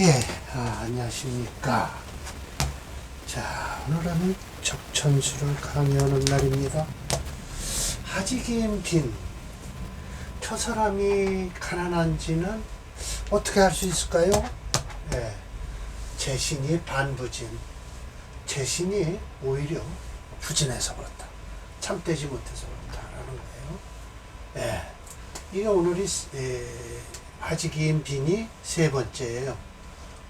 예, 아, 안녕하십니까. 자, 오늘은 적천수를 강의하는 날입니다. 하지긴 빈. 저 사람이 가난한지는 어떻게 알 수 있을까요? 예, 재신이 반부진. 재신이 오히려 부진해서 그렇다. 참되지 못해서 그렇다라는 거예요. 예, 이게 오늘이 에, 하지기인 빈이 세 번째예요.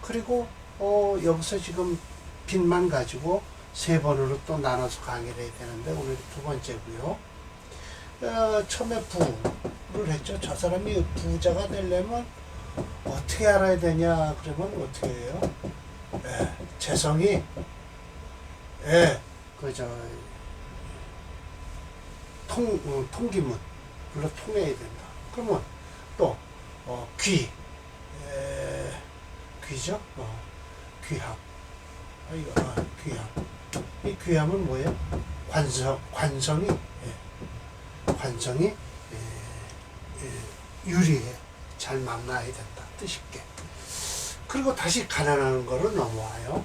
그리고 어, 여기서 지금 빈만 가지고 세 번으로 또 나눠서 강의를 해야 되는데 오늘 두 번째고요. 어, 처음에 부를 했죠. 저 사람이 부자가 되려면 어떻게 알아야 되냐 그러면 어떻게 해요? 예, 재성이 예, 그저 통 어, 통기문 불러 통해야 된다. 그러면 또 어, 귀 에, 귀죠? 어, 귀합. 아, 이거, 아, 귀합. 이 귀함은 뭐예요? 관성, 관성이, 예, 관성이, 예, 예, 유리해. 잘 만나야 된다. 뜻있게. 그리고 다시 가난한 거로 넘어와요.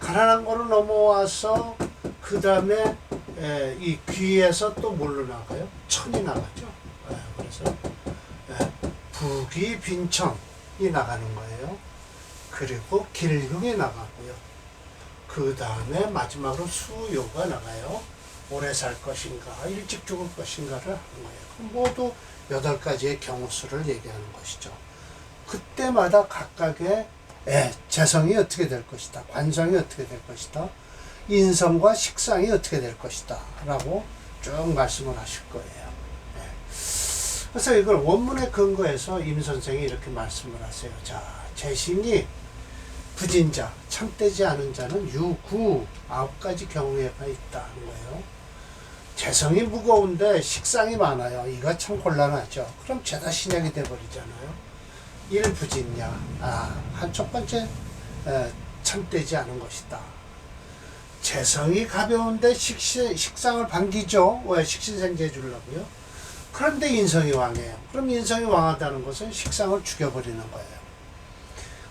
가난한 거로 넘어와서, 그 다음에, 이 귀에서 또 뭘로 나가요? 천이 나가죠. 예, 그래서, 예, 북이 빈천이 나가는 거예요. 그리고 길흉이 나가고요. 그 다음에 마지막으로 수요가 나가요. 오래 살 것인가, 일찍 죽을 것인가를 하는 거예요. 모두 여덟 가지의 경우수를 얘기하는 것이죠. 그때마다 각각의 예, 재성이 어떻게 될 것이다, 관성이 어떻게 될 것이다, 인성과 식상이 어떻게 될 것이다, 라고 쭉 말씀을 하실 거예요. 예. 그래서 이걸 원문에 근거해서 임 선생이 이렇게 말씀을 하세요. 자, 재신이 부진 자, 참되지 않은 자는 유구 아홉 가지 경우에가 있다는 거예요. 재성이 무거운데 식상이 많아요. 이거 참 곤란하죠. 그럼 죄다 신약이 돼버리잖아요. 일부진냐, 아, 한 첫 번째 에, 참되지 않은 것이다. 재성이 가벼운데 식시, 식상을 반기죠. 왜 식신생재 주려고요? 그런데 인성이 왕해요. 그럼 인성이 왕하다는 것은 식상을 죽여버리는 거예요.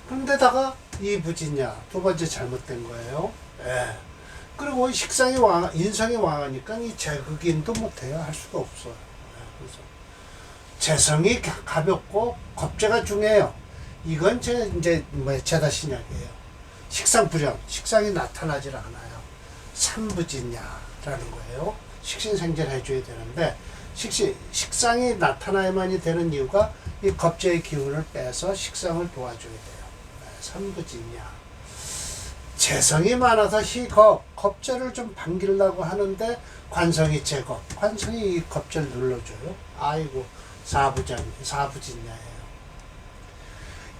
그런데다가 이 부진냐 두 번째 잘못된 거예요. 예. 그리고 식상이 왕, 인성이 왕하니까 이 제극인도 못해요. 할 수가 없어요. 예. 그래서 재성이 가- 가볍고 겁재가 중요해요. 이건 제 이제 뭐 제다 신약이에요. 식상 불량, 식상이 나타나질 않아요. 삼부진냐라는 거예요. 식신생재를 해줘야 되는데 식신 식상이 나타나야만이 되는 이유가 이 겁재의 기운을 빼서 식상을 도와줘야 돼요. 네, 삼부진냐. 재성이 많아서 희겁, 겁재를 좀 반기려고 하는데 관성이 제겁, 관성이 이 겁재를 눌러줘요. 아이고 사부장, 사부진냐예요.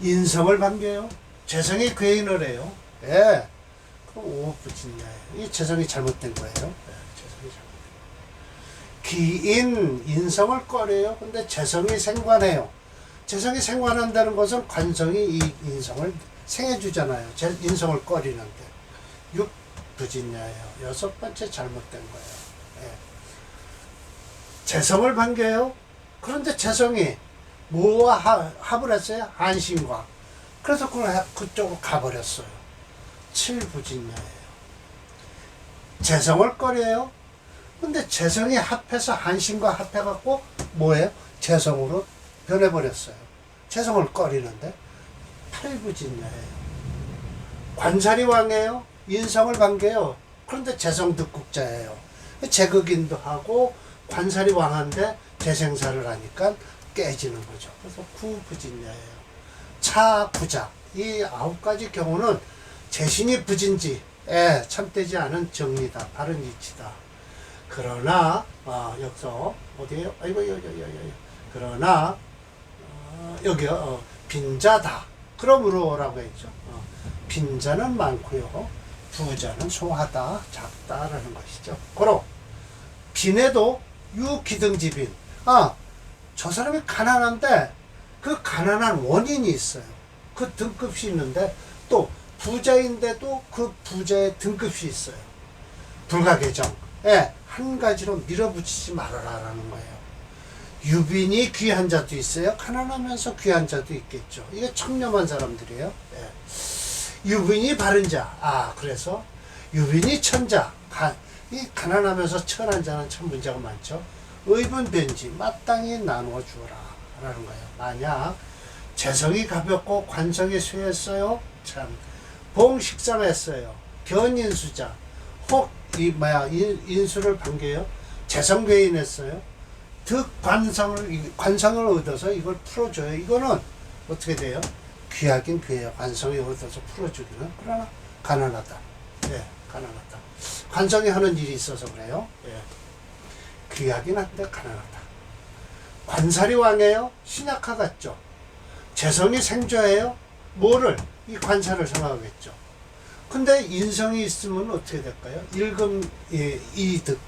인성을 반겨요. 재성이 괴인을 해요. 예. 오부진냐예요. 이 재성이 잘못된 거예요. 예, 재성이 잘못된 거예요. 기인, 인성을 꺼려요. 근데 재성이 생관해요. 재성이 생관한다는 것은 관성이 이 인성을 생해주잖아요. 제 인성을 꺼리는데. 육 부진야예요. 여섯 번째 잘못된 거예요. 예. 재성을 반겨요. 그런데 재성이 뭐와 하- 합을 했어요? 한신과. 그래서 그걸 하- 그쪽으로 가버렸어요. 칠부진야예요. 재성을 꺼려요. 근데 재성이 합해서 한신과 합해갖고 뭐예요? 재성으로 변해버렸어요. 재성을 꺼리는데 팔부진야예요. 관살이 왕이에요. 인성을 반겨요. 그런데 재성 득국자예요. 제극인도 하고 관살이 왕한데 재생사를 하니까 깨지는 거죠. 그래서 구부진야예요. 차부자 이 아홉 가지 경우는 재신이 부진지 에 참되지 않은 정리다. 바른 이치다. 그러나 아, 여기서 어디에요? 아이고 여기 그러나 어, 여기요 어, 빈자다. 그러므로라고 했죠. 어, 빈자는 많고요. 부자는 소하다, 작다라는 것이죠. 고로 빈에도 유기등지빈. 아, 저 사람이 가난한데 그 가난한 원인이 있어요. 그 등급이 있는데 또 부자인데도 그 부자의 등급이 있어요. 불가계정. 예, 한 가지로 밀어붙이지 말아라라는 거예요. 유빈이 귀한 자도 있어요. 가난하면서 귀한 자도 있겠죠. 이게 청렴한 사람들이에요. 예. 유빈이 바른 자. 아, 그래서 유빈이 천자. 가, 이 가난하면서 천한 자는 참 문제가 많죠. 의분 변지 마땅히 나누어 주어라. 라는 거예요. 만약 재성이 가볍고 관성이 쇠했어요. 참. 봉식상했어요. 견인수자. 혹, 이, 뭐야, 인, 인수를 반겨요. 재성괴인했어요. 득 관성을, 이- 관성을 얻어서 이걸 풀어줘요. 이거는 어떻게 돼요? 귀하긴 귀해요. 관성이 얻어서 풀어주기는. 그러나 가난하다. 예, 가난하다. 관성이 하는 일이 있어서 그래요. 예. 귀하긴 한데 가난하다. 관살이 왕이에요? 신약화 같죠? 재성이 생조예요? 뭐를? 이 관살을 생각하겠죠. 근데 인성이 있으면 어떻게 될까요? 일금 예, 이득.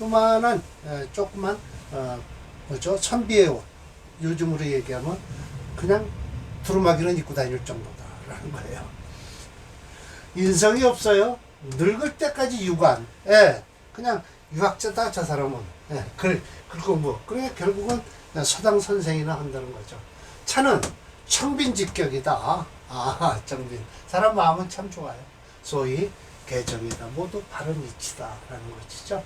요만한 에, 조그만 어, 뭐죠? 선비의 옷. 요즘으로 얘기하면 그냥 두루마기는 입고 다닐 정도다라는 거예요. 인성이 없어요. 늙을 때까지 유관. 예. 그냥 유학자다 저 사람은. 예. 그 그리고 뭐 그래 결국은 서당 선생이나 한다는 거죠. 차는 청빈직격이다. 아, 청빈. 사람 마음은 참 좋아요. 소위 개정이다. 모두 바른 이치다라는 것이죠.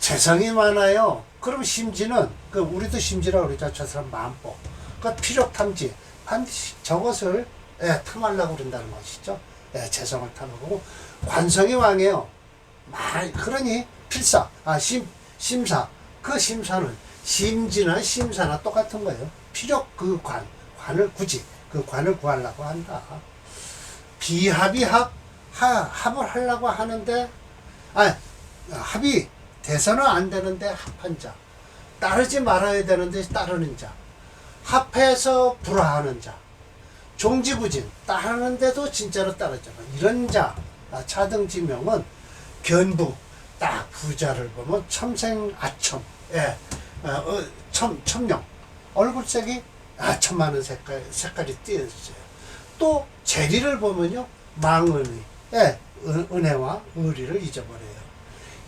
재성이 많아요. 그럼 심지는 그 우리도 심지라 그러죠. 저 사람 마음법. 그 필요 탐지 반드시 저것을 예, 탐하려고 그런다는 것이죠. 예, 재성을 탐하고 관성이 왕이에요. 말 그러니 필사 아 심 심사 그 심사는 심지나 심사나 똑같은 거예요. 필요 그관 관을 굳이 그 관을 구하려고 한다. 비합이 합 하, 합을 하려고 하는데 아 합이 돼서는 안 되는데 합한 자. 따르지 말아야 되는데 따르는 자. 합해서 불화하는 자. 종지부진 따르는데도 진짜로 따르잖아 이런 자 아, 차등지명은 견부 딱 부자를 보면 첨생 아첨. 예 어, 어, 첨 첨령. 얼굴색이 아첨하는 색깔 색깔이 띄어있어요. 또 재리를 보면요 망은의 예, 은- 은혜와 의리를 잊어버려요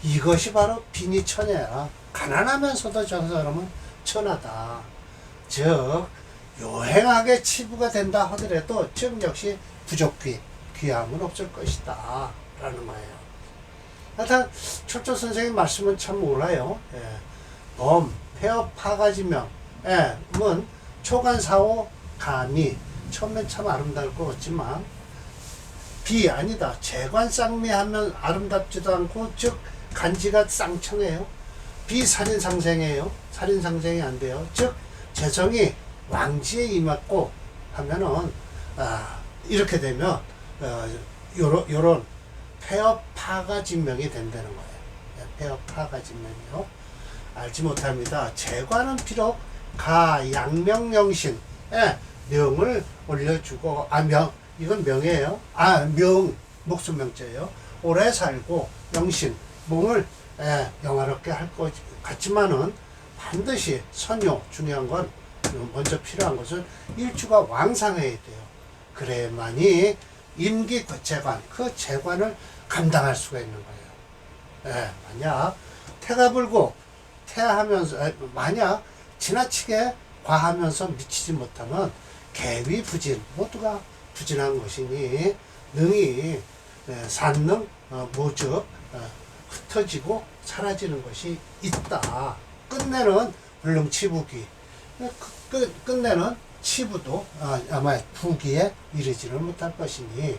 이것이 바로 빈이 천혜야. 가난하면서도 저 사람은 천하다. 즉 요행하게 치부가 된다 하더라도 즉 역시 부족귀 귀함은 없을 것이다. 라는 거예요. 하여튼 철조 선생님 말씀은 참 몰라요. 예. 범, 폐업, 파가지명. 예, 문, 초간사오, 감이 처음엔 참 아름다울 것 같지만. 비 아니다. 재관 쌍미 하면 아름답지도 않고 즉 간지가 쌍청해요. 비살인 상생이에요. 살인 상생이 안 돼요. 즉 재성이 왕지에 임했고 하면은 아, 이렇게 되면 어, 요런 요런 폐업 파가 진명이 된다는 거예요. 예, 폐업 파가 진명이요. 알지 못합니다. 재관은 비록 가 양명 영신 예, 명을 올려주고 아 명 이건 명예예요. 아 명 목숨 명제예요. 오래 살고 영신 몸을 예, 영화롭게 할 것 같지만은 반드시 선요 중요한 건 먼저 필요한 것은 일주가 왕상해야 돼요. 그래야만이 임기 그 재관 그 재관을 감당할 수가 있는 거예요. 예, 만약 태가 불고 태하면서 에, 만약 지나치게 과하면서 미치지 못하면 개위 부진 모두가 부진한 것이니 능히 에, 산능 어, 모적 어, 흩어지고 사라지는 것이 있다. 끝내는 물론 치부기 끝, 끝, 끝내는 치부도 아, 아마 부기에 이르지는 못할 것이니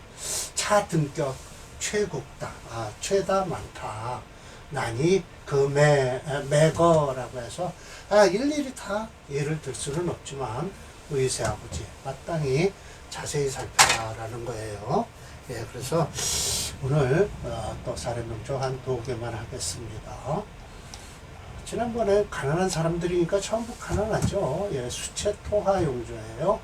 차등격 최국다 아, 최다 많다 나니 그 매, 매거라고 해서 아, 일일이 다 예를 들 수는 없지만 의세 아버지 마땅히 자세히 살펴라라는 거예요. 예, 그래서 오늘 어, 또 사례명조 한두 개만 하겠습니다. 지난번에 가난한 사람들이니까 전부 가난하죠. 예, 수채 토하 용조예요.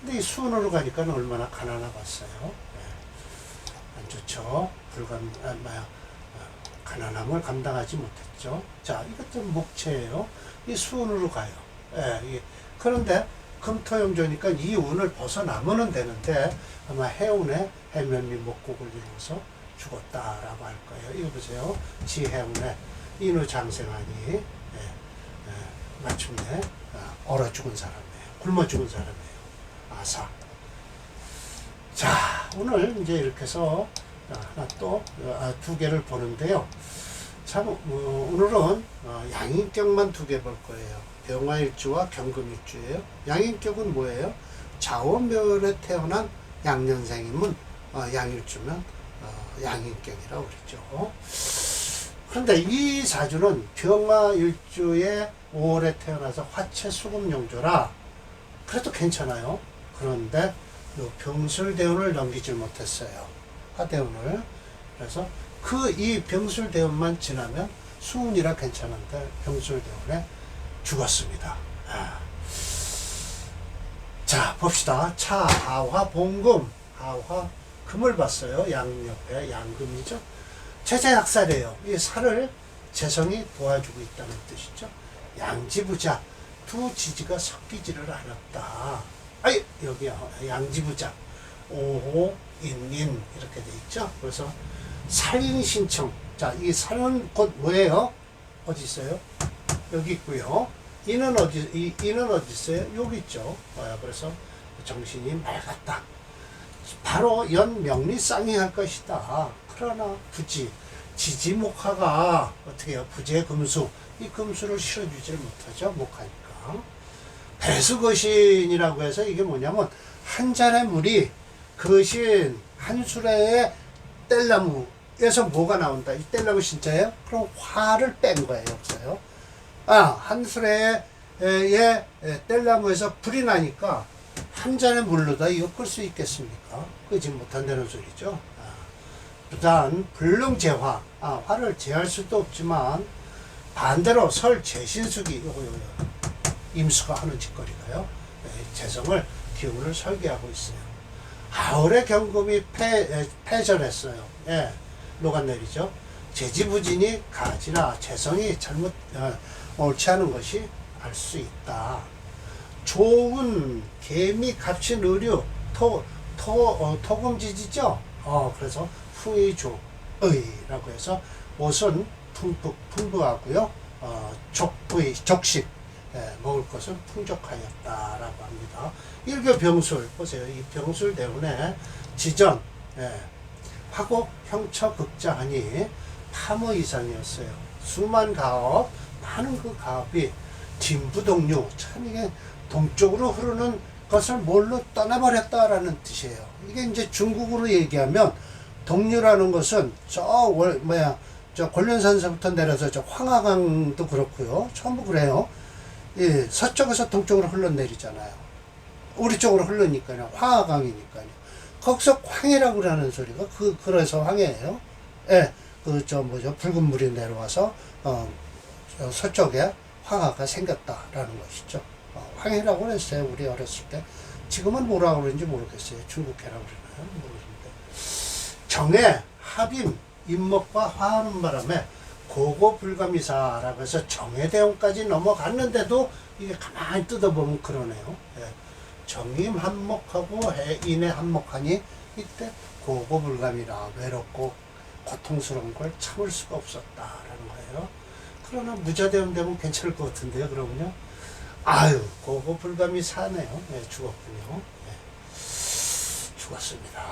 근데 이 수원으로 가니까 얼마나 가난하겠어요. 예, 안 좋죠. 불감, 아, 뭐야, 어, 가난함을 감당하지 못했죠. 자, 이것도 목체예요. 이 수운으로 가요. 예, 이- 그런데 금토용조니까 이 운을 벗어나면 되는데 아마 해운에 해면미 목곡을 이루어서 죽었다라고 할 거예요. 이거 보세요. 지해운에 인후 장생하니 예, 예, 맞춤네. 아, 얼어 죽은 사람이에요. 굶어 죽은 사람이에요. 아사. 자, 오늘 이제 이렇게 해서 하나 또, 아, 두 개를 보는데요. 참, 어, 오늘은 어, 양인격만 두 개 볼 거예요. 병화일주와 경금일주예요. 양인격은 뭐예요? 자원별에 태어난 양년생이면 어, 양일주면 어, 양인격이라고 그랬죠. 그런데 이 사주는 병화일주에 5월에 태어나서 화채 수금용조라 그래도 괜찮아요. 그런데 요 병술대운을 넘기질 못했어요. 화대운을. 그래서 그 이 병술대운만 지나면 수운이라 괜찮은데 병술대운에 죽었습니다. 아. 자 봅시다. 차, 하화, 봉금, 하화, 금을 봤어요. 양 옆에 양금이죠. 제자약살이에요. 이 살을 재성이 도와주고 있다는 뜻이죠. 양지부자 두 지지가 섞이지를 않았다. 아이 여기야 양지부자 오호 인인 이렇게 돼 있죠. 그래서 살인 신청. 자, 이 살은 곧 뭐예요? 어디 있어요? 여기 있고요. 이는 어디 이 이는 어디 있어요? 여기 있죠. 어, 그래서 정신이 맑았다. 바로 연명리 쌍이할 것이다. 그러나 굳이 지지 목화가 어떻게 해요? 부재 금수 이 금수를 실어주질 못하죠. 목하니까. 배수거신이라고 해서 이게 뭐냐면 한 잔의 물이 거신 한 수레의 뗄나무에서 뭐가 나온다. 이 뗄나무 진짜예요? 그럼 화를 뺀 거예요. 여기서요. 아, 한 수레의 에, 뗄나무에서 불이 나니까 한 잔의 물로다 끌수 있겠습니까? 끄지 못한다는 소리죠. 아, 일단 불능제화, 아, 화를 제할 수도 없지만 반대로 설 제신숙이 요거 요거 임수가 하는 짓거리가요. 예, 재성을 기운을 설계하고 있어요. 하울의 경금이 패, 에, 패전했어요. 예, 녹아내리죠. 재지부진이 가지라 재성이 잘못 어, 옳지 않은 것이 알 수 있다. 좋은 개미 값진 의류 토, 토, 어, 토금지지죠. 어, 그래서 후의조 의라고 해서 옷은 풍부, 풍부하고요. 어, 족의, 적식 예, 먹을 것은 풍족하였다라고 합니다. 일교 병술 보세요. 이 병술 때문에 지전 예, 화곡 형처 극자하니 파모 이상이었어요. 수만 가업 많은 그 가업이 진부동류 참 이게 동쪽으로 흐르는 것을 뭘로 떠나버렸다라는 뜻이에요. 이게 이제 중국으로 얘기하면 동류라는 것은 저 월, 뭐야 저 권련산서부터 내려서 저 황하강도 그렇고요. 전부 그래요. 예, 서쪽에서 동쪽으로 흘러내리잖아요. 우리 쪽으로 흘러니까요. 황하강이니까요. 거기서 황해라고 하는 소리가 그 그래서 황해예요. 예, 그 저 뭐죠 붉은 물이 내려와서 어, 저 서쪽에 황하가 생겼다라는 것이죠. 어, 황해라고 그랬어요. 우리 어렸을 때. 지금은 뭐라고 그러는지 모르겠어요. 중국해라고 그러나요? 모르겠는데. 정해, 합임, 임목과 화하는 바람에 고고불감이사라고 해서 정해대원까지 넘어갔는데도 이게 가만히 뜯어보면 그러네요. 예. 정임 한목하고 해인의 한목하니 이때 고고불감이라 외롭고 고통스러운 걸 참을 수가 없었다라는 거예요. 그러나 무자대원 되면 괜찮을 것 같은데요. 그러면요. 아유 고고불감이 사네요. 예, 죽었군요. 예. 죽었습니다.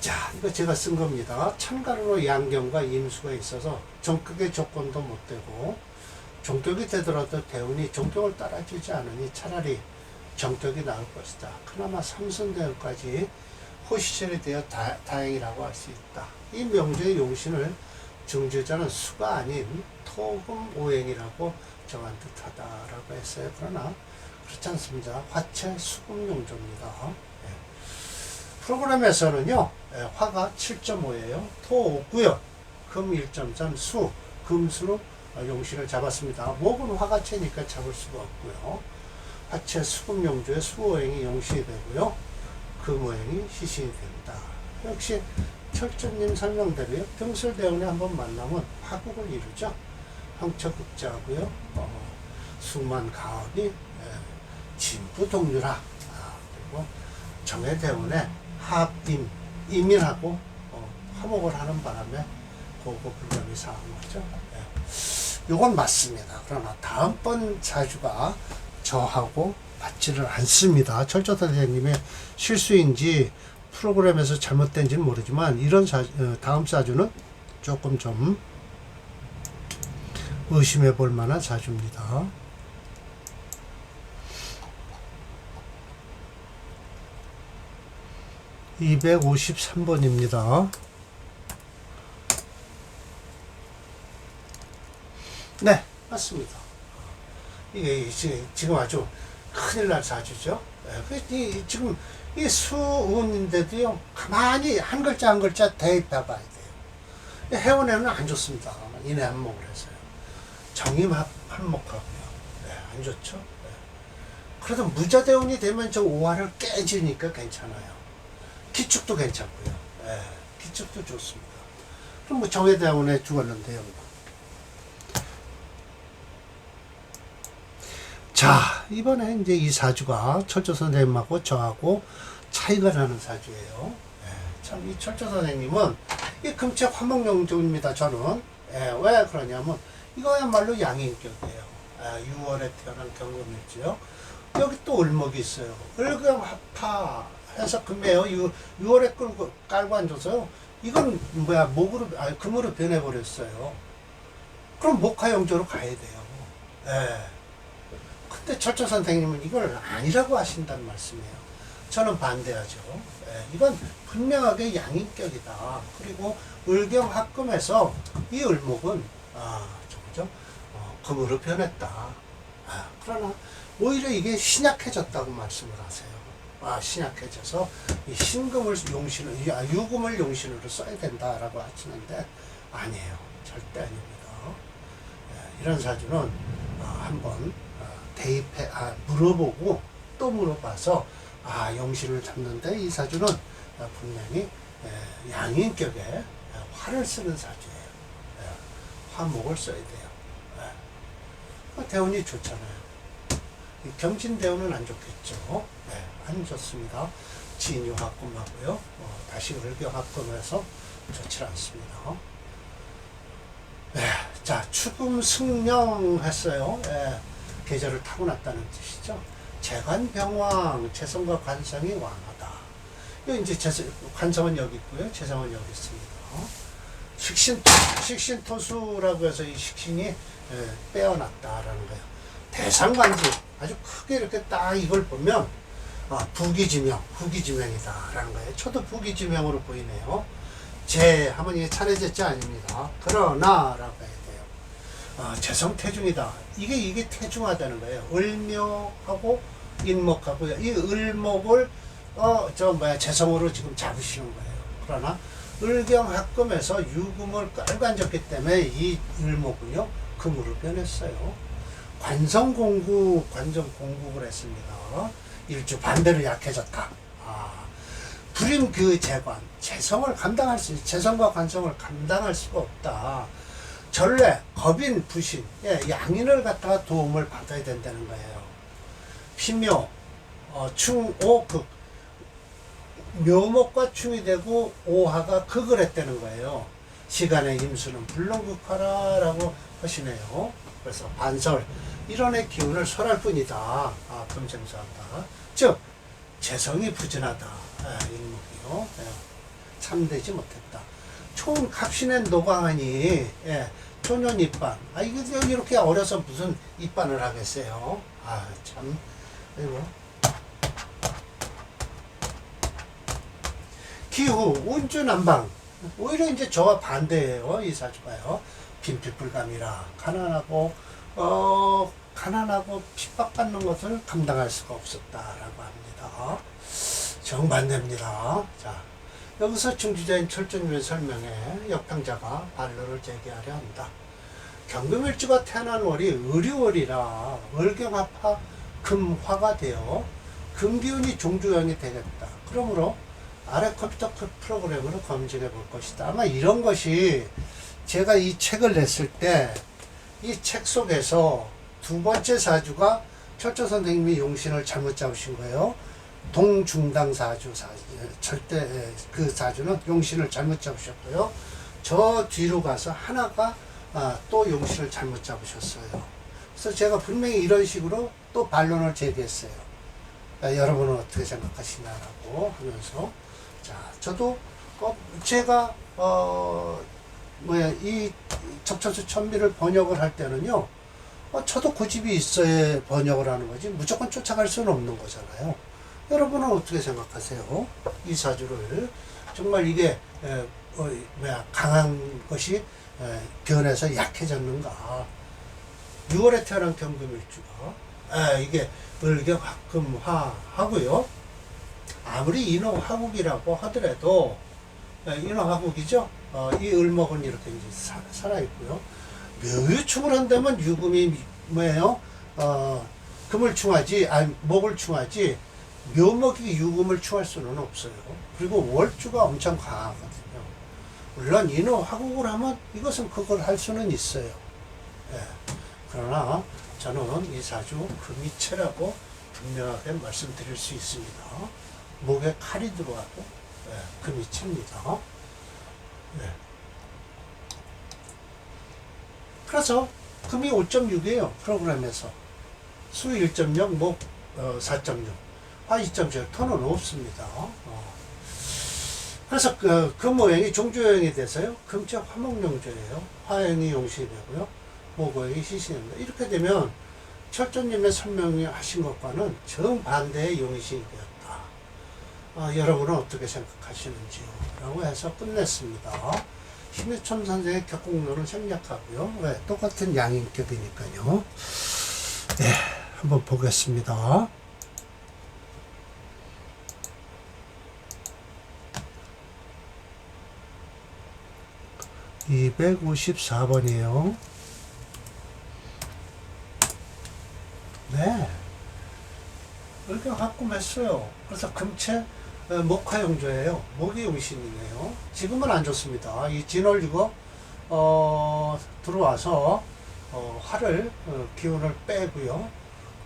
자, 이거 제가 쓴 겁니다. 참가로 양경과 임수가 있어서 정격의 조건도 못 되고 종격이 되더라도 대운이 종격을 따라주지 않으니 차라리 정격이 나을 것이다. 그나마 삼선대운까지 호시절이 되어 다, 다행이라고 할 수 있다. 이 명제의 용신을 중주자는 수가 아닌 토금 오행이라고 정한 듯하다라고 했어요. 그러나 그렇지 않습니다. 화채 수금 용조입니다. 예. 프로그램에서는요, 예, 화가 7.5예요. 토 5고요. 금 1.3, 수, 금수로 어, 용신을 잡았습니다. 목은 화가 채니까 잡을 수가 없고요. 화채 수금 용조의 수오행이 용신이 되고요. 금오행이 시신이 됩니다. 역시 철저님 설명대로요. 병술대운에 한번 만나면 화국을 이루죠. 형처극자고요. 어, 수만 가업이 예, 진부동류라. 아, 그리고 정해대운에 합임, 이민하고 어, 화목을 하는 바람에 고고 불감이 상한 거죠. 예. 요건 맞습니다. 그러나 다음번 사주가 저하고 맞지를 않습니다. 철저 선생님의 실수인지 프로그램에서 잘못된지는 모르지만 이런 사, 어, 다음 사주는 조금 좀 의심해 볼 만한 사주입니다. (253번입니다) 네 맞습니다. 이게 지금 아주 큰일 날 사주죠. 예, 지금 이 수운인데도요 가만히 한 글자 한 글자 대입해 봐야 돼요. 해운에는 안 좋습니다. 인해 한목을 해서요. 정임 합- 한목하고요. 네, 안 좋죠? 네. 그래도 무자대운이 되면 저 오화를 깨지니까 괜찮아요. 기축도 괜찮고요. 예, 기축도 좋습니다. 그럼 뭐 정해대운에 죽었는데요 자, 이번에 이제 이 사주가 철조 선생님하고 저하고 차이가 나는 사주예요. 예, 참, 이 철조 선생님은 이 금체 화목용조입니다, 저는. 예, 왜 그러냐면, 이거야말로 양인격이에요. 예, 6월에 태어난 경금일지요. 여기 또 을목이 있어요. 을금합파 해서 금이에요. 6, 월에 끌고, 깔고 앉아서요. 이건 뭐야, 목으로, 아니, 금으로 변해버렸어요. 그럼 목화용조로 가야 돼요. 예. 근데 철저 선생님은 이걸 아니라고 하신다는 말씀이에요. 저는 반대하죠. 예, 이건 분명하게 양인격이다. 그리고 을경 합금에서 이 을목은 아, 저거죠? 어, 금으로 변했다. 아, 그러나 오히려 이게 신약해졌다고 말씀을 하세요. 아, 신약해져서 이 신금을 용신을, 아, 유금을 용신으로 써야 된다라고 하시는데 아니에요. 절대 아닙니다. 예, 이런 사주는 어, 한번 어, 대입해 아, 물어보고 또 물어봐서 아 용신을 잡는데 이 사주는 어, 분명히 에, 양인격에 에, 화를 쓰는 사주예요. 에, 화목을 써야 돼요. 에. 어, 대운이 좋잖아요. 이 경진 대운은 안 좋겠죠. 네, 안 좋습니다. 진유합금하고요. 어, 다시 을교합금해서 좋지 않습니다. 네, 자, 추금 승령 했어요. 예, 계절을 타고났다는 뜻이죠. 재관병왕, 재성과 관성이 왕하다. 이 이제 재성, 관성은 여기 있고요. 재성은 여기 있습니다. 식신, 식신토수라고 해서 이 식신이 예, 빼어났다라는 거예요. 대상관지 아주 크게 이렇게 딱 이걸 보면 아, 부기지명, 후기지명이다라는 거예요. 저도 부기지명으로 보이네요. 재 하면 이게 차례제자 아닙니다. 그러나라고 해야 돼요. 어, 재성 태중이다. 이게 이게 태중하다는 거예요. 을묘하고 인목하고요. 이 을목을 어 저 뭐야 재성으로 지금 잡으시는 거예요. 그러나 을경합금에서 유금을 깔고 앉았기 때문에 이 을목은요 금으로 변했어요. 관성공구 관성공국을 했습니다. 일주 반대로 약해졌다. 아. 불임 그 재관, 재성을 감당할 수, 재성과 관성을 감당할 수가 없다. 전례, 겁인, 부신, 예, 양인을 갖다가 도움을 받아야 된다는 거예요. 피묘, 어, 충, 오, 극. 묘목과 충이 되고 오화가 극을 했다는 거예요. 시간의 임수는 불능극하라 라고 하시네요. 그래서 반설, 이런의 기운을 설할 뿐이다. 아, 금생사한다. 즉, 재성이 부진하다. 아, 일목이요. 예, 참되지 못했다. 총 갑신의 노광하니 예, 초년 입반. 아 이게 이렇게 어려서 무슨 입반을 하겠어요. 아 참. 이거 기후 운주 난방. 오히려 이제 저와 반대예요. 이 사주가요. 빈필불감이라 가난하고 어 가난하고 핍박받는 것을 감당할 수가 없었다라고 합니다. 정반대입니다. 자, 여기서 중지자인 철저님의 설명에 역평자가 반론을 제기하려 한다. 경금일주가 태어난 월이 을유월이라 월경합화 금화가 되어 금기운이 종주형이 되겠다. 그러므로 아래 컴퓨터 프로그램으로 검증해 볼 것이다. 아마 이런 것이 제가 이 책을 냈을 때 이 책 속에서 두 번째 사주가 철저 선생님이 용신을 잘못 잡으신 거예요. 동중당 사주 사 절대 그 사주는 용신을 잘못 잡으셨고요. 저 뒤로 가서 하나가 아, 또 용신을 잘못 잡으셨어요. 그래서 제가 분명히 이런 식으로 또 반론을 제기했어요. 아, 여러분은 어떻게 생각하시냐라고 하면서 자 저도 어, 제가 어 뭐야 이 접천수 천미를 번역을 할 때는요 어, 저도 고집이 있어야 번역을 하는 거지 무조건 쫓아갈 수는 없는 거잖아요. 여러분은 어떻게 생각하세요? 이 사주를 정말 이게 에, 어, 뭐야 강한 것이 에, 변해서 약해졌는가? 6월에 태어난 경금일주가 에, 이게 을경 합금화 하고요. 아무리 인호화국이라고 하더라도 에, 인호화국이죠. 어, 이 을목은 이렇게 이제 사, 살아있고요. 묘유축을 한다면 유금이 뭐예요? 어, 금을 충하지, 아니, 목을 충하지, 묘목이 유금을 충할 수는 없어요. 그리고 월주가 엄청 강하거든요. 물론 인호 화국을 하면 이것은 그걸 할 수는 있어요. 예. 그러나 저는 이 사주 금이체라고 분명하게 말씀드릴 수 있습니다. 목에 칼이 들어와도 예, 금이체입니다. 예. 그래서 금이 5.6이에요 프로그램에서 수 1.0, 목 어, 4.6, 화2.7 토는 없습니다. 어. 그래서 그, 그 모양이 종조형이 돼서요 금적 화목용조예요. 화형이 용신이 되고요, 목오형이 시신입니다. 이렇게 되면 철조님의 설명하신 것과는 정반대의 용신이 되었다. 아, 여러분은 어떻게 생각하시는지요? 라고 해서 끝냈습니다. 심해천 선생의 격공론을 생략하고요. 왜? 똑같은 양인격이니까요. 네, 한번 보겠습니다. (254번이에요) 네 이렇게 합금했어요 그래서 금체 어, 목화용조예요. 목이 용신이네요. 지금은 안 좋습니다. 이 진월유가 어, 들어와서 어, 화를 어, 기운을 빼고요.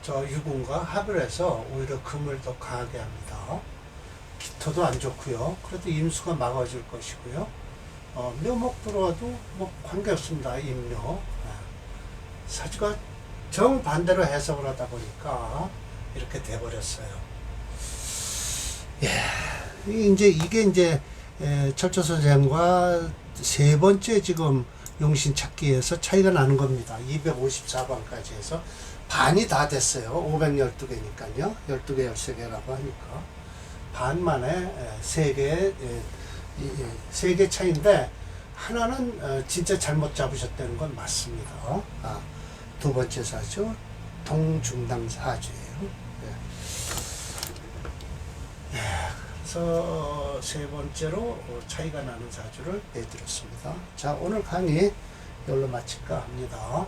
저 유군과 합을 해서 오히려 금을 더 강하게 합니다. 기토도 안 좋고요. 그래도 임수가 막아줄 것이고요. 어, 묘목 들어와도 뭐 관계없습니다. 임묘. 네. 사주가 정반대로 해석을 하다 보니까 이렇게 돼버렸어요. 이 이제 이게 이제 에, 철저 선생과 세 번째 지금 용신 찾기에서 차이가 나는 겁니다. 254번까지 해서 반이 다 됐어요. 512개니까요. 12개, 13개라고 하니까. 반 만에 3개, 3개 차인데 하나는 어, 진짜 잘못 잡으셨다는 건 맞습니다. 아, 두 번째 사주, 동중당 사주예요. 예. 그래서 세 번째로 어, 차이가 나는 사주를 내드렸습니다. 자, 오늘 강의 이걸로 마칠까 합니다.